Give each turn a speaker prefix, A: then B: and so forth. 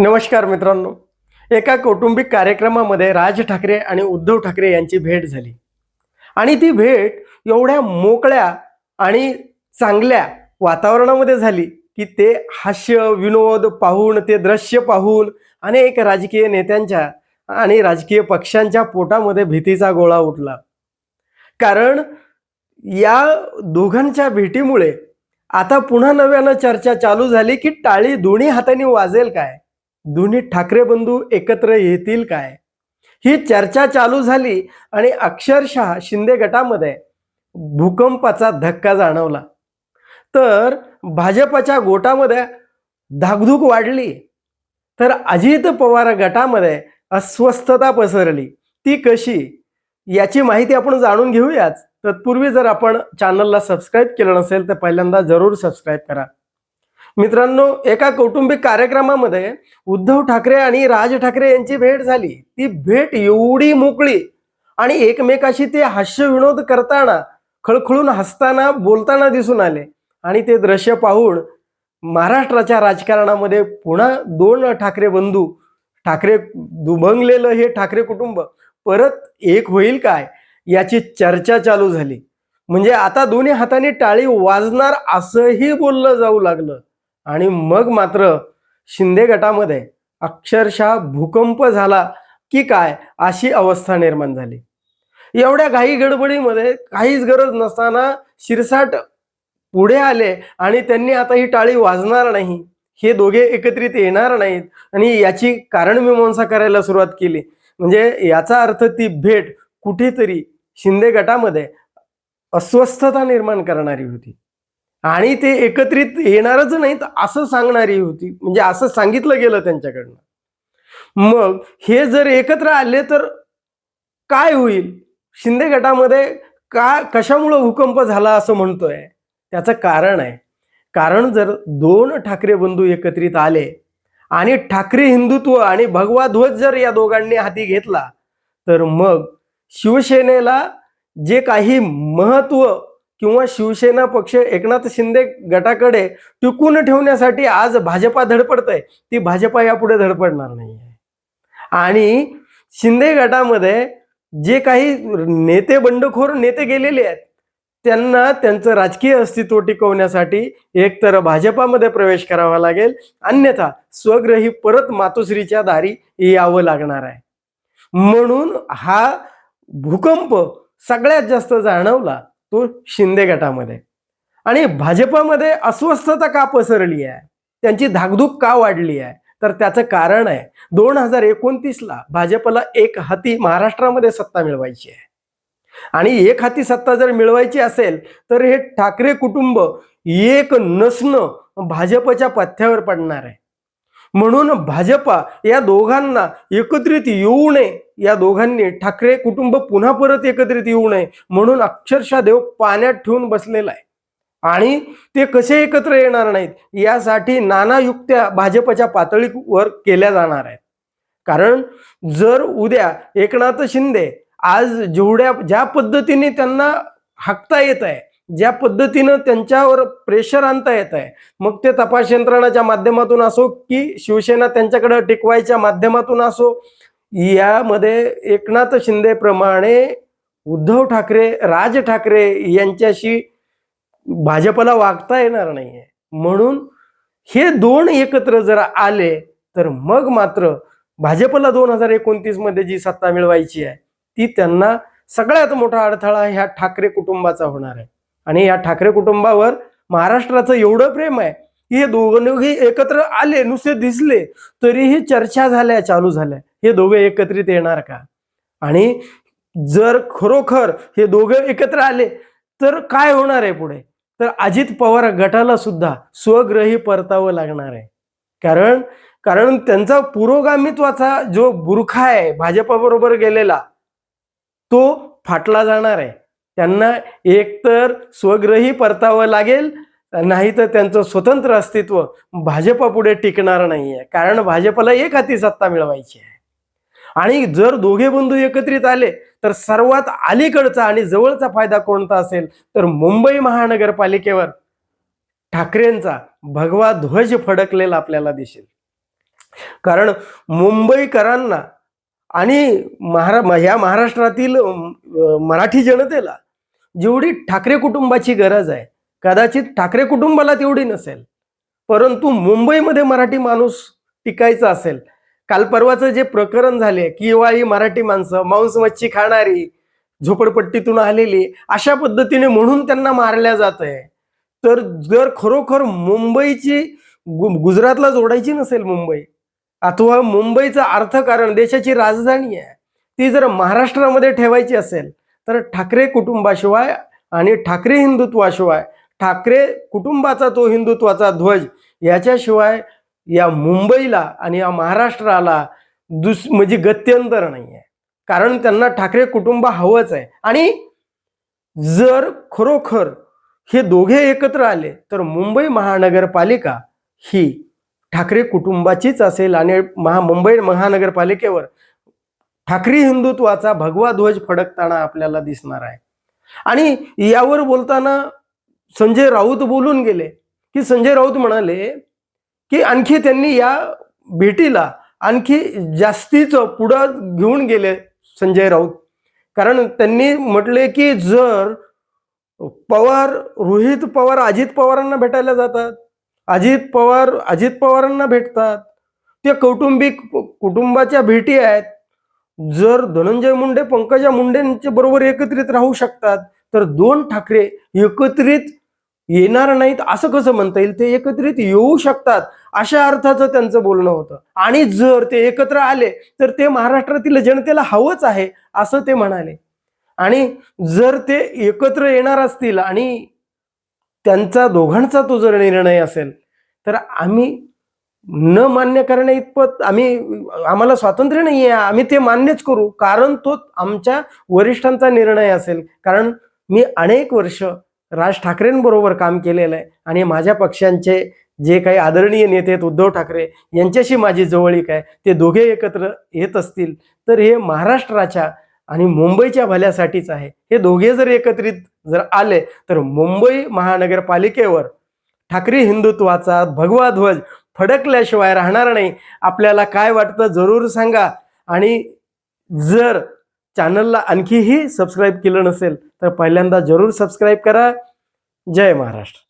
A: नमस्कार मित्रांनो. एका कौटुंबिक कार्यक्रमामध्ये राज ठाकरे आणि उद्धव ठाकरे यांची भेट झाली. आणि ती भेट एवढ्या मोकळ्या आणि चांगल्या वातावरणामध्ये झाली की ते हास्य विनोद पाहून ते दृश्य पाहून अनेक राजकीय नेत्यांच्या आणि राजकीय पक्षांच्या पोटामध्ये भीतीचा गोळा उठला. कारण या दोघांच्या भेटीमुळे आता पुन्हा नव्यानं चर्चा चालू झाली की टाळी दोन्ही हातांनी वाजेल काय? दोन्ही ठाकरे बंधू एकत्र येतील काय? ही चर्चा चालू झाली आणि अक्षरशः शिंदे गटामध्ये भूकंपाचा धक्का जाणवला. तर भाजपच्या गोटामध्ये धाकधूक वाढली. तर अजित पवार गटामध्ये अस्वस्थता पसरली. ती कशी? याची माहिती आपण जाणून घेऊयाच. तत्पूर्वी जर आपण चॅनलला सबस्क्राईब केलं नसेल तर पहिल्यांदा जरूर सबस्क्राईब करा. मित्रांनो एका कौटुंबिक कार्यक्रमामध्ये उद्धव ठाकरे आणि राज ठाकरे यांची भेट झाली. ती भेट एवढी मोकळी आणि एकमेकाशी ते हास्य विनोद करताना खळखळून हसताना बोलताना दिसून आले. आणि ते दृश्य पाहून महाराष्ट्राच्या राजकारणामध्ये पुन्हा दोन ठाकरे बंधू ठाकरे दुभंगलेलं हे ठाकरे कुटुंब परत एक होईल काय याची चर्चा चालू झाली. म्हणजे आता दोन्ही हाताने टाळी वाजणार असंही बोललं जाऊ लागलं. आणि मग मात्र शिंदे गटामध्ये अक्षरशः भूकंप झाला की काय अशी अवस्था निर्माण झाली. एवढ्या घाई गडबडीमध्ये काहीच गरज नसताना शिरसाट पुढे आले आणि त्यांनी आता ही टाळी वाजणार नाही. हे दोघे एकत्रित येणार नाहीत आणि याची कारणमीमांसा करायला सुरुवात केली. म्हणजे याचा अर्थ ती भेट कुठेतरी शिंदे गटामध्ये अस्वस्थता निर्माण करणारी होती. आणि ते एकत्रित येणारच नाहीत असं सांगणारी होती. म्हणजे असं सांगितलं गेलं त्यांच्याकडनं. मग हे जर एकत्र आले तर काय होईल? शिंदे गटामध्ये का कशामुळं भूकंप झाला असं म्हणतोय? त्याचं कारण आहे. कारण जर दोन ठाकरे बंधू एकत्रित आले आणि ठाकरे हिंदुत्व आणि भगवा ध्वज जर या दोघांनी हाती घेतला तर मग शिवसेनेला जे काही महत्त्व किंवा शिवसेना पक्ष एकनाथ शिंदे गटाकडे टिकून ठेवण्यासाठी आज भाजपा धडपडतय. ती भाजपा यापुढे धडपडणार नाही आहे आणि शिंदे गटामध्ये जे काही नेते बंडखोर नेते गेलेले आहेत त्यांना त्यांचं राजकीय अस्तित्व टिकवण्यासाठी एकतर भाजपामध्ये प्रवेश करावा लागेल. अन्यथा स्वग्रही परत मातोश्रीच्या दारी यावं लागणार आहे. म्हणून हा भूकंप सगळ्यात जास्त जाणवला. तो शिंदे गटामध्ये. आणि भाजपामध्ये अस्वस्थता का पसरली आहे? त्यांची धाकधूक का वाढली आहे? तर त्याचं कारण आहे दोन हजार एकोणतीसला भाजपला एक हाती महाराष्ट्रामध्ये सत्ता मिळवायची आहे. आणि एक हाती सत्ता जर मिळवायची असेल तर हे ठाकरे कुटुंब एक नसणं भाजपच्या पथ्यावर पडणार आहे. म्हणून भाजपा या दोघांना एकत्रित येऊ नये. या दोघांनी ठाकरे कुटुंब पुन्हा परत एकत्रित येऊ नये म्हणून अक्षरशः देव पाण्यात ठेवून बसलेला आहे. आणि ते कसे एकत्र येणार नाहीत यासाठी नाना युक्त्या भाजपच्या पातळीवर केल्या जाणार आहेत. कारण जर उद्या एकनाथ शिंदे आज जेवढ्या ज्या पद्धतीने त्यांना हाकता येत आहे ज्या पद्धतीनं त्यांच्यावर प्रेशर आणता येत आहे मग ते तपास यंत्रणाच्या माध्यमातून असो की शिवसेना त्यांच्याकडे टिकवायच्या माध्यमातून असो यामध्ये एकनाथ शिंदे प्रमाणे उद्धव ठाकरे राज ठाकरे यांच्याशी भाजपला वागता येणार नाहीये. म्हणून हे दोन एकत्र जर आले तर मग मात्र भाजपला दोन हजार एकोणतीसमध्ये जी सत्ता मिळवायची आहे ती त्यांना सगळ्यात मोठा अडथळा ह्या ठाकरे कुटुंबाचा होणार आहे. आणि या ठाकरे कुटुंबावर महाराष्ट्राचं एवढं प्रेम आहे की हे दोघे एकत्र आले नुसते दिसले तरीही चर्चा झाल्या चालू झाल्या. हे दोघे एकत्रित येणार का? आणि जर खरोखर हे दोघे एकत्र आले तर काय होणार आहे पुढे? तर अजित पवार गटाला सुद्धा स्वग्रही परतावं लागणार आहे. कारण कारण त्यांचा पुरोगामित्वाचा जो बुरखा आहे भाजपाबरोबर गेलेला तो फाटला जाणार आहे. त्यांना एकतर स्वग्रही परतावं लागेल नाही तर त्यांचं स्वतंत्र अस्तित्व भाजपा पुढे टिकणार नाहीये. कारण भाजपला एक हाती सत्ता मिळवायची आहे. आणि जर दोघे बंधू एकत्रित आले तर सर्वात अलीकडचा आणि जवळचा फायदा कोणता असेल? तर मुंबई महानगरपालिकेवर ठाकरेंचा भगवा ध्वज फडकलेला आपल्याला दिसेल. कारण मुंबईकरांना आणि महारा ह्या महाराष्ट्रातील मराठी जनतेला जेवढी ठाकरे कुटुंबाची गरज आहे कदाचित ठाकरे कुटुंबाला तेवढी नसेल परंतु मुंबईमध्ये मराठी माणूस टिकायचा असेल काल परवाचं जे प्रकरण झाले किवाळी मराठी माणसं मांस मच्छी खाणारी झोपडपट्टीतून आलेली अशा पद्धतीने म्हणून त्यांना मारल्या जात आहे तर जर खरोखर मुंबईची गु- गुजरातला जोडायची नसेल मुंबई अथवा मुंबईचं अर्थकारण देशाची राजधानी आहे ती जर महाराष्ट्रामध्ये ठेवायची असेल तर ठाकरे कुटुंबाशिवाय आणि ठाकरे हिंदुत्वाशिवाय ठाकरे कुटुंबाचा तो हिंदुत्वाचा ध्वज याच्याशिवाय या मुंबईला आणि या महाराष्ट्राला दुस म्हणजे गत्यंतर नाही आहे कारण त्यांना ठाकरे कुटुंब हवंच आहे. आणि जर खरोखर हे दोघे एकत्र आले तर मुंबई महानगरपालिका ही ठाकरे कुटुंबाचीच असेल आणि महा मुंबई महानगरपालिकेवर ठाकरे हिंदुत्वाचा भगवा ध्वज फडकताना आपल्याला दिसणार आहे. आणि यावर बोलताना संजय राऊत बोलून गेले की संजय राऊत म्हणाले की आणखी त्यांनी या भेटीला आणखी जास्तीच पुढं घेऊन गेले संजय राऊत. कारण त्यांनी म्हटले की जर पवार रोहित पवार अजित पवारांना भेटायला जातात अजित पवार अजित पवारांना भेटतात. ते कौटुंबिक कुटुंबाच्या भेटी आहेत. जर धनंजय मुंडे पंकजा मुंडेंच्या बरोबर एकत्रित राहू शकतात तर दोन ठाकरे एकत्रित येणार नाहीत असं कसं म्हणता येईल? ते एकत्रित येऊ शकतात अशा अर्थाचं त्यांचं बोलणं होतं. आणि जर ते एकत्र आले तर ते महाराष्ट्रातील जनतेला हवंच आहे असं ते म्हणाले. आणि जर ते एकत्र येणार असतील आणि त्यांचा दोघांचा तो जर निर्णय असेल तर आम्ही न मान्य करण्या इतपत आम्ही आम्हाला स्वातंत्र्य नाही आहे आम्ही ते मान्यच करू कारण तो आमच्या वरिष्ठांचा निर्णय असेल. कारण मी अनेक वर्ष राज ठाकरेंबरोबर काम केलेलं आहे आणि माझ्या पक्षांचे जे काही आदरणीय नेते आहेत उद्धव ठाकरे यांच्याशी माझी जवळीक आहे ते दोघे एकत्र येत असतील. तर हे महाराष्ट्राच्या आणि मुंबईच्या भल्यासाठीच आहे. हे दोघे जर एकत्रित जर आले तर मुंबई महानगरपालिकेवर ठाकरे हिंदुत्वाचा भगवा ध्वज फडकल्याशिवाय राहणार नाही. आपल्याला काय वाटतं जरूर सांगा. आणि जर चॅनलला आणखीही सबस्क्राईब केलं नसेल तर पहिल्यांदा जरूर सबस्क्राईब करा. जय महाराष्ट्र.